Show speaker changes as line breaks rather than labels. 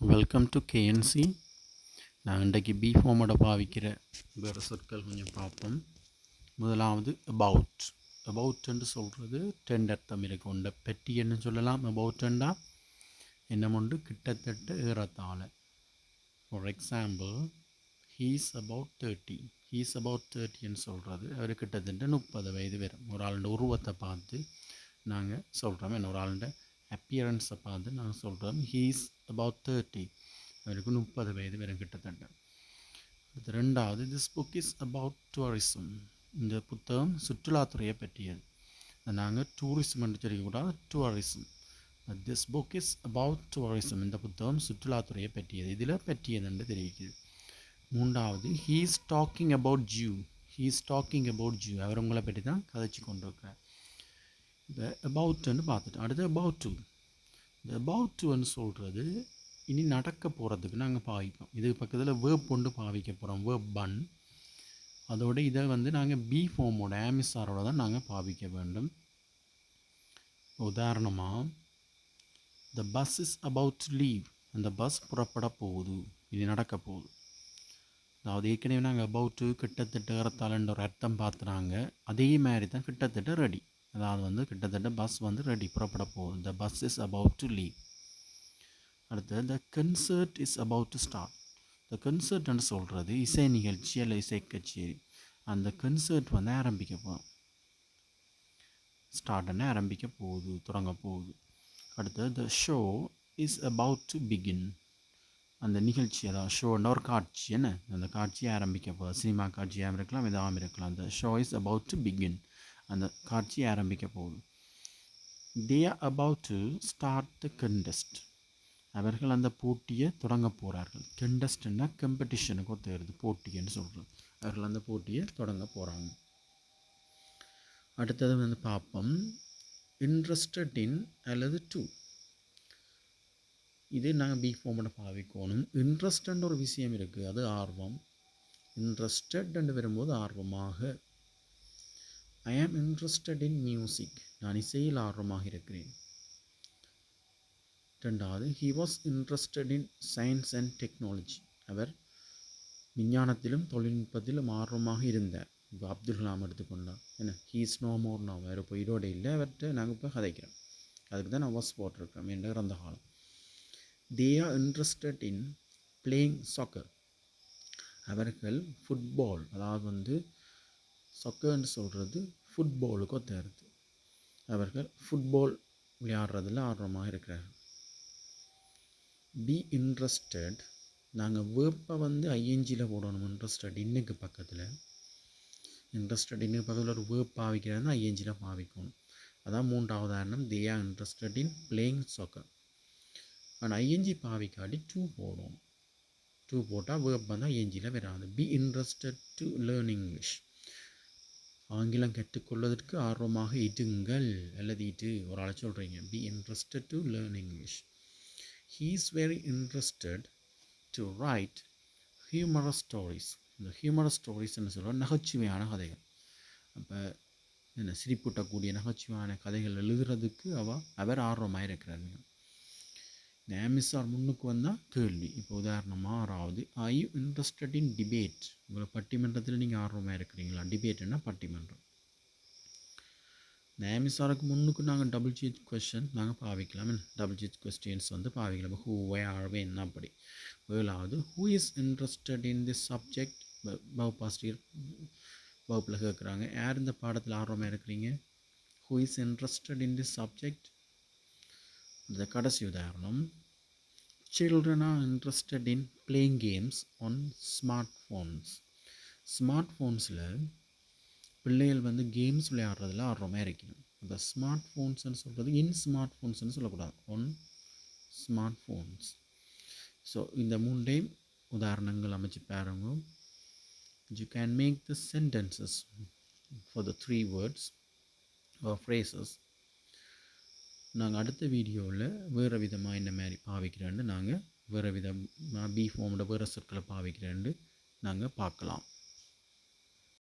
Welcome to KNC நான் இன்றைக்கு B ஃபார்மோட பாவிக்கிற வேறு சொற்கள் கொஞ்சம் பார்ப்போம். முதலாவது அபவுட் அபவுட்ன்னு சொல்கிறது ரெண்டு அர்த்தம் இருக்கு உண்ட பெட்டின்னு சொல்லலாம். அபவுட்டுண்டா என்ன உண்டு. கிட்டத்தட்ட ஏறத்தாழ. For example he's about thirty he's about தேர்ட்டின்னு சொல்கிறது அவர் கிட்டத்தட்ட முப்பது வயது வரும். ஒரு ஆளுடைய உருவத்தை பார்த்து நாங்கள் சொல்கிறோம் என்ன? ஒரு ஆளுடைய அப்பியரன்ஸை பார்த்து நான் சொல்கிறோம் ஹீஸ் அபவுட் தேர்ட்டி அவருக்கு முப்பது வயது வரும் கிட்டத்தட்ட. அடுத்து ரெண்டாவது this book is about tourism இந்த புத்தகம் சுற்றுலாத்துறையை பற்றியது. நாங்கள் டூரிசம் என்று சொல்லிக்கூடாது tourism this book is about tourism இந்த புத்தகம் சுற்றுலாத்துறையை பற்றியது. இதில் பற்றியது என்று தெரிவிக்குது. மூன்றாவது he is talking about you he is talking about you அவர் உங்களை பற்றி தான் கதைச்சு கொண்டிருக்கிறார். இந்த அபவுட்டுன்னு பார்த்துட்டோம். அடுத்து அபவுட் டு இந்த அபவுட் டுன்னு சொல்கிறது இனி நடக்க போகிறதுக்கு நாங்கள் பாவிப்போம். இது பக்கத்தில் வேர்ப் கொண்டு பாவிக்க போகிறோம் வேர்ப் பன் அதோட இதை வந்து நாங்கள் பி ஃபார்மோட ஆமிசாரோட தான் நாங்கள் பாவிக்க வேண்டும். உதாரணமாக the bus is about leave அந்த பஸ் புறப்பட போகுது. இது நடக்க போகுது. அதாவது ஏற்கனவே நாங்கள் அபவுட்டு கிட்டத்தட்ட ஏறத்தாழன்ற ஒரு அர்த்தம் பார்த்துறாங்க அதே மாதிரி தான் கிட்டத்தட்ட ரெடி அதாவது வந்து கிட்டத்தட்ட பஸ் வந்து ரெடி புறப்பட போகுது. The bus is about to leave அடுத்து the concert is about to start the கன்சர்ட்னு சொல்கிறது இசை நிகழ்ச்சி அல்ல இசை கச்சேரி. அந்த கன்சர்ட் வந்து ஆரம்பிக்க போகிறோம் ஸ்டார்ட்னு ஆரம்பிக்க போகுது தொடங்க போகுது. அடுத்து the show is about to begin அந்த நிகழ்ச்சி அதாவது ஷோன்னா ஒரு காட்சி என்ன? அந்த காட்சியை ஆரம்பிக்க போகுது சினிமா காட்சியாகவும் இருக்கலாம் இதாகவும் இருக்கலாம். அந்த show is about to begin அந்த காட்சி ஆரம்பிக்க போகுது. They are about to start the contest அவர்கள் அந்த போட்டியை தொடங்க போகிறார்கள் கண்டெஸ்ட்னா கம்பெட்டிஷனுக்கு தேருது போட்டின்னு சொல்கிறது அவர்கள் அந்த போட்டியை தொடங்க போகிறாங்க அடுத்தது வந்து பார்ப்போம். இன்ட்ரெஸ்டட் இன் அல்லது டூ இது நாங்கள் பி ஃபார்மோட பாவிக்கணும். இன்ட்ரெஸ்டன்ற ஒரு விஷயம் இருக்குது அது ஆர்வம். இன்ட்ரெஸ்டட் வரும்போது ஆர்வமாக ஐ ஆம் இன்ட்ரெஸ்டட் இன் மியூசிக் நான் இசையில் ஆர்வமாக இருக்கிறேன். ரெண்டாவது he was interested in science and technology அவர் விஞ்ஞானத்திலும் தொழில்நுட்பத்திலும் ஆர்வமாக இருந்தார். இப்போ அப்துல் கலாம் எடுத்துக்கொண்டார். என்ன? ஹீஸ் நோ மோர் நோ வேறு இப்போ ஈரோடு இல்லை. அவர்கிட்ட நாங்கள் இப்போ கதைக்கிறோம். அதுக்கு தான் நான் வாஸ் போட்டிருக்கிறோம் என்ற அந்த காலம். They are interested in playing soccer அவர்கள் ஃபுட்பால் அதாவது வந்து சொக்கர்னு சொல்கிறது ஃபுட்பாலுக்கும் ஒத்தருது அவர்கள் ஃபுட்பால் விளையாடுறதில் ஆர்வமாக இருக்கிறார்கள். பி இன்ட்ரெஸ்டட் நாங்கள் வேப்பை வந்து ஐஎன்ஜியில் போடணும் இன்ட்ரெஸ்டட் இன்னுக்கு பக்கத்தில். இன்ட்ரெஸ்டட் இன்னுக்கு பக்கத்தில் ஒரு வேர்ப் பாவிக்கிறது ஐஎன்ஜியில் பாவிக்கணும். அதான் மூன்றாவது ஆரணம் they are interested in playing soccer ஆனால் ஐஎன்ஜி பாவிக்காட்டி டூ போடணும். டூ போட்டால் வேப் வந்து ஐஎன்ஜியில் வராது. Be interested to learn English ஆங்கிலம் கற்றுக்கொள்வதற்கு ஆர்வமாக இடுங்கள் அல்லது இட்டு ஒரு ஆளை சொல்கிறீங்க be interested to learn English he is very interested to write humorous stories இந்த ஹியூமரஸ் ஸ்டோரிஸ்ன்னு சொல்லுவோம் நகைச்சுவையான கதைகள். அப்போ என்ன சிரிப்பூட்டக்கூடிய நகைச்சுவையான கதைகள் எழுதுறதுக்கு அவ அவர் ஆர்வமாக இருக்கிறாருங்க நேமிசார் முன்னுக்கு வந்தால் கேள்வி. இப்போ உதாரணமாக ஆறாவது I you interested in debate உங்களை பட்டிமன்றத்தில் நீங்கள் ஆர்வமாக இருக்கிறீங்களா? டிபேட்னா பட்டிமன்றம். நேமிசாருக்கு முன்னுக்கு நாங்கள் டபுள் ஜீத் கொஸ்டின் நாங்கள் பாவிக்கலாம். டபுள் ஜீத் கொஸ்டின்ஸ் வந்து பாவிக்கலாம். ஹூ வே ஆர்வே என்ன அப்படி? ஏழாவது who is interested in this subject பவுபாஸ்டியர் வகுப்பில் கேட்குறாங்க யார் இந்த பாடத்தில் ஆர்வமாக இருக்கிறீங்க? Who is interested in this subject இந்த கடைசி உதாரணம். Children are interested in playing games on smart phones smart ஃபோன்ஸில் பிள்ளைகள் வந்து கேம்ஸ் விளையாடுறதுல ஆர்வமாக இருக்கணும் இப்போ ஸ்மார்ட் ஃபோன்ஸ்னு சொல்கிறது இன் ஸ்மார்ட் ஃபோன்ஸ்னு சொல்லக்கூடாது. ஒன் ஸ்மார்ட் ஃபோன்ஸ் ஸோ இந்த மூண்டையும் உதாரணங்கள் அமைச்சு பாருங்க. You can make the sentences for the three words phrases நாங்கள் அடுத்த வீடியோவில் வேறு விதமாக என்ன மாதிரி பாவிக்கிறேன்னு நாங்கள் வேறு விதமாக பி ஃபார்மோட வேறு சொற்களை பாவிக்கிறேன்னு நாங்கள் பார்க்கலாம்.